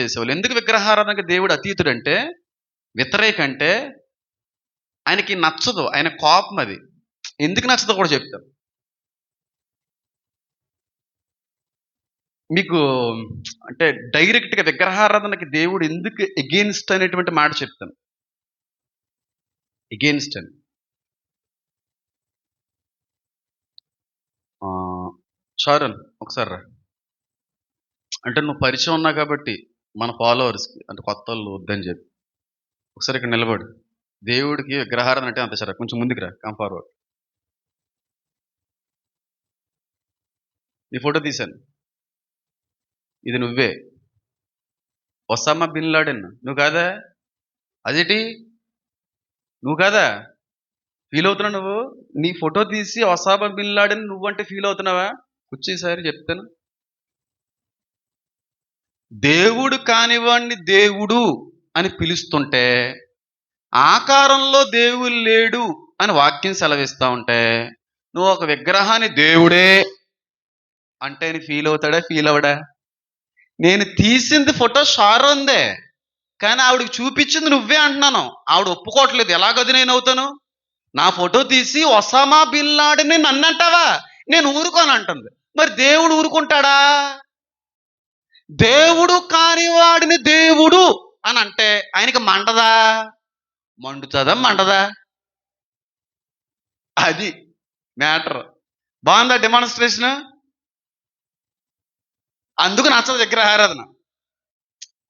చేసేవాళ్ళు. ఎందుకు విగ్రహారాధనకి దేవుడు అతీతుడంటే వ్యతిరేకంటే ఆయనకి నచ్చదు ఆయన కోపం అది. ఎందుకు నచ్చదో కూడా చెప్తాం. మీకు అంటే డైరెక్ట్గా విగ్రహారాధనకి దేవుడు ఎందుకు ఎగెయిన్స్ట్ అనేటువంటి మాట చెప్తాను ఎగెయిన్స్ట్ అని. ఆ, ఒకసారి రా. అంటే నువ్వు పరిచయం ఉన్నా కాబట్టి మన ఫాలోవర్స్కి అంటే కొత్త వాళ్ళు వద్దని చెప్పి. ఒకసారి ఇక్కడ నిలబడు. దేవుడికి విగ్రహారాధన అంటే అంత సరే కొంచెం ముందుకు రా కమ్ ఫార్వర్డ్. నీ ఫోటో తీశాను. ఇది నువ్వే. ఒసామా బిన్ లాడెన్ నువ్వు కాదా? అదేటి నువ్వు కాదా? ఫీల్ అవుతున్నావు నువ్వు? నీ ఫోటో తీసి ఒసామా బిన్ లాడెన్ నువ్వంటే ఫీల్ అవుతున్నావా? వచ్చేసారి చెప్తాను. దేవుడు కానివాణ్ణి దేవుడు అని పిలుస్తుంటే ఆకారంలో దేవుడు లేడు అని వాక్యం సెలవిస్తా ఉంటే నువ్వు ఒక విగ్రహాన్ని దేవుడే అంటే ఫీల్ అవుతాడా ఫీల్ అవడా నేను తీసింది ఫోటో షార్ ఉందే కానీ ఆవిడకి చూపించింది నువ్వే అంటున్నాను. ఆవిడ ఒప్పుకోవట్లేదు ఎలాగది నేను అవుతాను? నా ఫోటో తీసి ఒసామా బిన్ లాడెన్ నన్ను అంటావా నేను ఊరుకోను అంటుంది. మరి దేవుడు ఊరుకుంటాడా? దేవుడు కానివాడిని దేవుడు అని అంటే ఆయనకి మండదా మండుతుందా? మండదా? అది మ్యాటర్. బాగుందా డెమాన్స్ట్రేషన్ అందుకు నచ్చదు విగ్రహారాధన.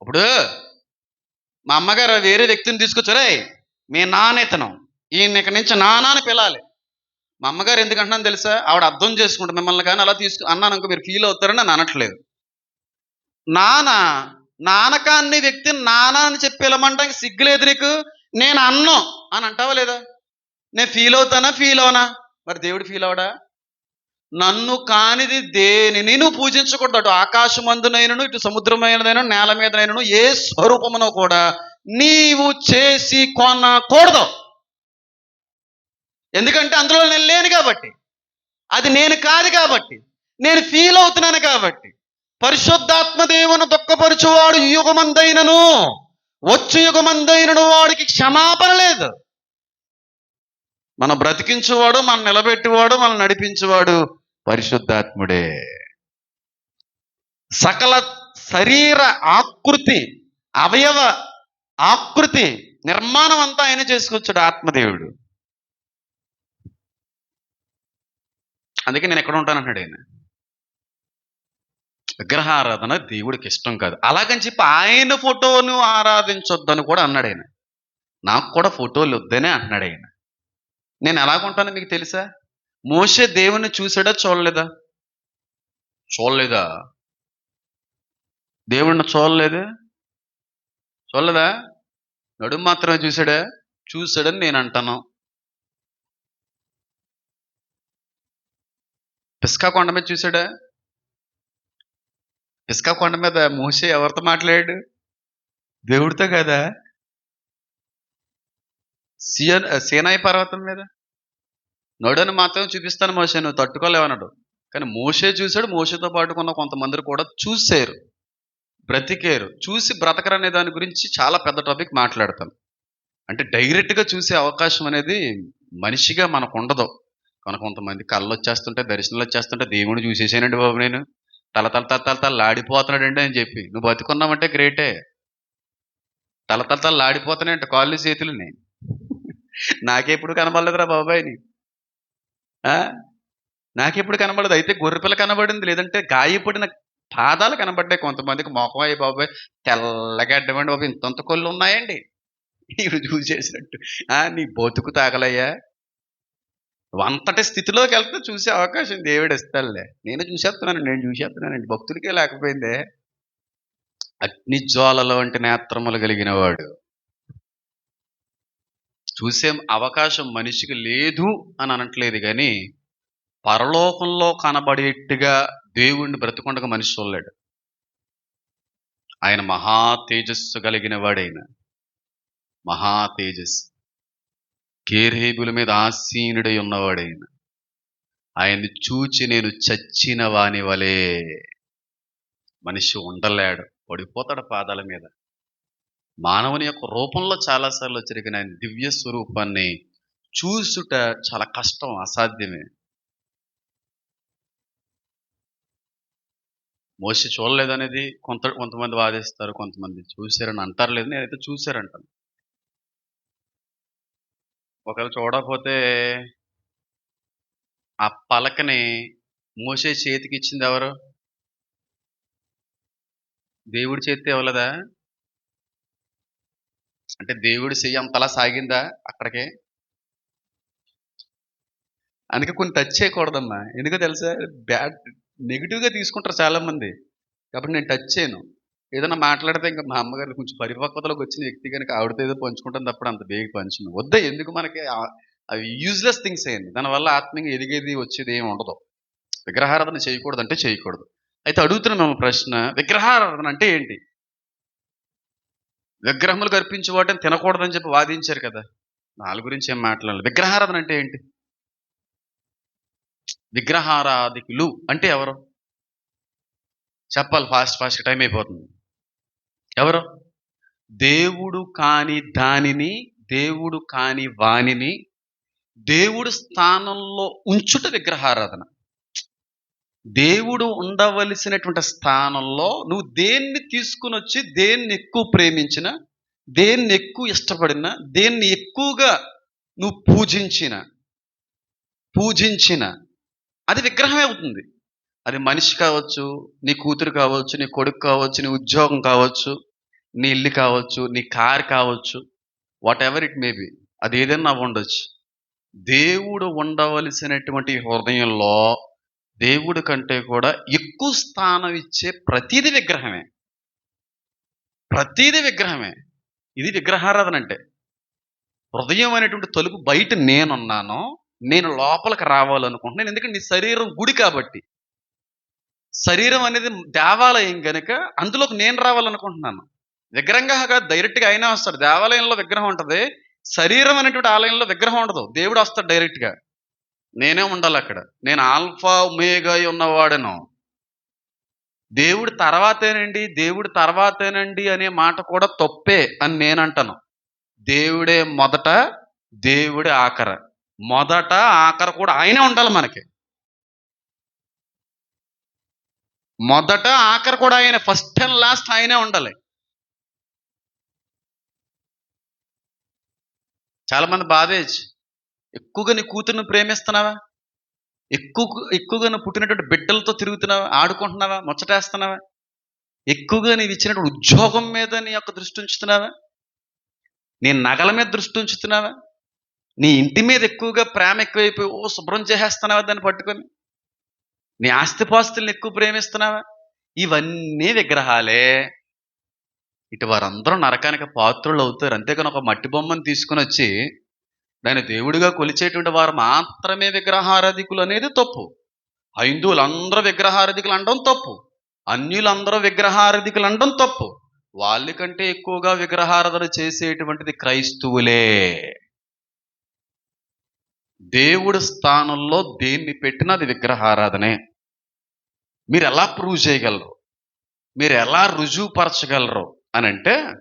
ఇప్పుడు మా అమ్మగారు వేరే వ్యక్తిని తీసుకొచ్చారే మీ నాన్న ఇతను ఈయన ఇక్కడి నుంచి నాన్న అని పిలాలి. మా అమ్మగారు ఎందుకంటున్నాను తెలుసా? ఆవిడ అర్థం చేసుకుంటుంది మిమ్మల్ని కానీ అలా తీసుకు అన్నాను మీరు ఫీల్ అవుతారని నేను అనట్లేదు. నాన్న నానకాన్ని వ్యక్తిని నాన్న అని చెప్పి వెళ్ళమంటానికి సిగ్గులేదు నీకు? నేను అన్నం. అని అంటావా లేదా? నేను ఫీల్ అవుతానా ఫీల్ అవనా? మరి దేవుడు ఫీల్ అవడా? నన్ను కానిది దేనిని నువ్వు పూజించకూడదు. అటు ఆకాశమందునైనను ఇటు సముద్రమైనదైనా నేల మీదనైనను ఏ స్వరూపమునో కూడా నీవు చేసి కొనకూడదు. ఎందుకంటే అందులో నేను లేను కాబట్టి. అది నేను కాదు కాబట్టి. నేను ఫీల్ అవుతున్నాను కాబట్టి. పరిశుద్ధాత్మదేవును దుఃఖపరచువాడు ఈ యుగమందైనను. వచ్చు యుగమందైనను వాడికి క్షమాపణ లేదు. మన బ్రతికించువాడు మన నిలబెట్టువాడు మన నడిపించేవాడు పరిశుద్ధాత్ముడే. సకల శరీర ఆకృతి అవయవ ఆకృతి నిర్మాణం అంతా ఆయన చేసుకొచ్చాడు ఆత్మదేవుడు. అందుకే నేను ఎక్కడ ఉంటానంటున్నాడు ఆయన. విగ్రహారాధన దేవుడికి ఇష్టం కాదు. అలాగని చెప్పి ఆయన ఫోటోను ఆరాధించొద్దని కూడా అన్నాడు ఆయన. నాకు కూడా ఫోటోలు వద్దనే అంటున్నాడు ఆయన. నేను ఎలాగుంటానో మీకు తెలుసా? మోసే దేవుని చూసాడా చూడలేదా? చూడలేదా? దేవుడిని చూడలేదా? చూడలేదా? నడుము మాత్రమే చూసాడా చూసాడని నేను అంటాను. పిస్కా కొండ మీద చూసాడా పిస్కా కొండ మీద మోసే ఎవరితో మాట్లాడాడు? దేవుడితో కదా? సియన్ సీనాయి పర్వతం మీద? నడుని మాత్రం చూపిస్తాను మోసే నువ్వు తట్టుకోలేవన్నాడు కానీ మోసే చూశాడు మోసేతో పాటు కొంతమందిని కొంతమంది కూడా చూశారు బ్రతికేరు. చూసి బ్రతకరనే దాని గురించి చాలా పెద్ద టాపిక్ మాట్లాడతాను అంటే డైరెక్ట్గా చూసే అవకాశం అనేది మనిషిగా మనకు ఉండదు. మన కొంతమంది కళ్ళు వచ్చేస్తుంటే దర్శనాలు వచ్చేస్తుంటే దేవుడిని చూసేసానండి బాబు నేను. తల తల తల తల తల లాడిపోతున్నాడండి అని చెప్పి. నువ్వు బతుకున్నావంటే గ్రేటే. తల తల తల లాడిపోతున్నాయంట కాళ్ళు చేతులని. నాకెప్పుడు కనబడలేదురా బాబాయ్ని. ఆ? నాకెప్పుడు కనబడదు అయితే గొర్రెపిల్ల కనబడింది. లేదంటే గాయపడిన పాదాలు కనబడ్డాయి కొంతమందికి. మొఖం అయ్యి బాబాయ్ తెల్లగా అడ్డమండి బాబు. ఇంతంత కొళ్ళు ఉన్నాయండి. ఇవి చూసేసినట్టు. ఆ నీ బతుకు తాగలయ్యా. అంతటి స్థితిలోకి వెళ్తే చూసే అవకాశం దేవుడు ఇస్తాలే నేను చూసేస్తున్నాను నేను చూసేస్తున్నానండి భక్తుడికే లేకపోయిందే. అగ్నిజ్వాలలో వంటి నేత్రములు కలిగిన వాడు చూసే అవకాశం మనిషికి లేదు అని అనట్లేదు కానీ పరలోకంలో కనబడేట్టుగా దేవుణ్ణి బ్రతికొండగా మనిషి చూడలేడు. ఆయన మహా తేజస్సు కలిగిన వాడైన మహా తేజస్సు. కేరేబుల మీద ఆసీనుడై ఉన్నవాడైన. ఆయన్ని చూచి నేను చచ్చిన వాని వలే మనిషి ఉండలేడు. పడిపోతాడు పాదాల మీద. మానవుని యొక్క రూపంలో చాలాసార్లు జరిగిన ఆయన దివ్య స్వరూపాన్ని చూసుట చాలా కష్టం అసాధ్యమే. మోసి చూడలేదనేది కొంత కొంతమంది వాదిస్తారు కొంతమంది చూశారని అంటారు లేదు. నేనైతే చూశారంటాను. ఒకవేళ చూడకపోతే ఆ పలకని మోసే చేతికి ఇచ్చింది ఎవరు? దేవుడి చేతి ఇవ్వలేదా? అంటే దేవుడి చెయ్యి అంతలా సాగిందా అక్కడికే? అందుకే కొన్ని టచ్ చేయకూడదమ్మా. ఎందుకో తెలుసా? బ్యాడ్ నెగిటివ్గా తీసుకుంటారు చాలా మంది కాబట్టి నేను టచ్ చేయను. ఏదైనా మాట్లాడితే ఇంకా మా అమ్మగారు కొంచెం పరిపక్వతలోకి వచ్చిన వ్యక్తి కనుక ఆవిడతో ఏదో పంచుకుంటాం తప్పుడు అంత బేగి పంచను వద్దా ఎందుకు మనకి అవి యూజ్లెస్ థింగ్స్ అయింది దానివల్ల ఆత్మీయంగా ఎదిగేది వచ్చేది ఏమి ఉండదు. విగ్రహారాధన చేయకూడదు అంటే చేయకూడదు. అయితే అడుగుతున్న మేము ప్రశ్న విగ్రహారాధన అంటే ఏంటి? విగ్రహములు కల్పించే వాటిని తినకూడదని చెప్పి వాదించారు కదా. వాళ్ళ గురించి ఏం మాట్లాడాలి విగ్రహారాధన అంటే ఏంటి? విగ్రహారాధికులు అంటే ఎవరు? చెప్పాలి ఫాస్ట్ ఫాస్ట్ టైం అయిపోతుంది. ఎవరు? దేవుడు కాని దానిని దేవుడు కాని వాణిని దేవుడు స్థానంలో ఉంచుట విగ్రహారాధన. దేవుడు ఉండవలసినటువంటి స్థానంలో నువ్వు దేన్ని తీసుకుని వచ్చి దేన్ని ఎక్కువ ప్రేమించిన దేన్ని ఎక్కువ ఇష్టపడిన దేన్ని ఎక్కువగా నువ్వు పూజించిన పూజించిన అది విగ్రహమే అవుతుంది. అది మనిషి కావచ్చు నీ కూతురు కావచ్చు నీ కొడుకు కావచ్చు నీ ఉద్యోగం కావచ్చు నీ ఇల్లు కావచ్చు నీ కార్ కావచ్చు whatever it may be అది ఏదైనా ఉండొచ్చు. దేవుడు ఉండవలసినటువంటి హృదయంలో దేవుడి కంటే కూడా ఎక్కువ స్థానం ఇచ్చే ప్రతిది విగ్రహమే. ప్రతిది విగ్రహమే. ఇది విగ్రహారాధన అంటే. హృదయం అనేటువంటి తలుపు బయట నేనున్నాను నేను లోపలికి రావాలనుకుంటున్నాను ఎందుకంటే నీ శరీరం గుడి కాబట్టి. శరీరం అనేది దేవాలయం గనుక అందులోకి నేను రావాలనుకుంటున్నాను. విగ్రహంగా కాదు డైరెక్ట్గా ఆయన వస్తాడు. దేవాలయంలో విగ్రహం ఉంటుంది. శరీరం అనేటువంటి ఆలయంలో విగ్రహం ఉండదు. దేవుడు వస్తాడు డైరెక్ట్గా. నేనే ఉండాలి అక్కడ. నేను ఆల్ఫా ఉమేగా ఉన్నవాడను. దేవుడు తర్వాతేనండి దేవుడు తర్వాతేనండి అనే మాట కూడా తప్పే అని నేను అంటాను. దేవుడే మొదట దేవుడే ఆఖర. మొదట ఆఖర కూడా ఆయనే ఉండాలి మనకి. మొదట ఆఖరి కూడా ఆయన ఫస్ట్ అండ్ లాస్ట్ ఆయనే ఉండాలి. చాలామంది బాధేజ్ ఎక్కువగా నీ కూతుర్ని ప్రేమిస్తున్నావా? ఎక్కువ ఎక్కువగా నువ్వు పుట్టినటువంటి బిడ్డలతో తిరుగుతున్నావా? ఆడుకుంటున్నావా? ముచ్చటేస్తున్నావా? ఎక్కువగా నీవు ఇచ్చినటువంటి ఉద్యోగం మీద నీ యొక్క దృష్టి ఉంచుతున్నావా? నీ నగల మీద దృష్టి ఉంచుతున్నావా? నీ ఇంటి మీద ఎక్కువగా ప్రేమ ఎక్కువైపోయి ఓ శుభ్రం చేసేస్తున్నావా? దాన్ని పట్టుకొని. నీ ఆస్తిపాస్తుల్ని ఎక్కువ ప్రేమిస్తున్నావా? ఇవన్నీ విగ్రహాలే. ఇటు వారందరూ నరకానికి పాత్రులు అవుతారు అంతేకాని ఒక మట్టి బొమ్మను తీసుకుని వచ్చి దాన్ని దేవుడిగా కొలిచేటువంటి వారు మాత్రమే విగ్రహారాధికులు అనేది తప్పు. హైందువులందరూ విగ్రహారాధికులు అనడం తప్పు. అన్యులందరూ విగ్రహారాధికులు అనడం తప్పు. వాళ్ళ కంటే ఎక్కువగా విగ్రహారాధన చేసేటువంటిది క్రైస్తవులే. దేవుడి స్థానంలో దేన్ని పెట్టినా అది విగ్రహారాధనే. మీరు ఎలా ప్రూవ్ చేయగలరు? మీరు ఎలా రుజువుపరచగలరు? అని అంటే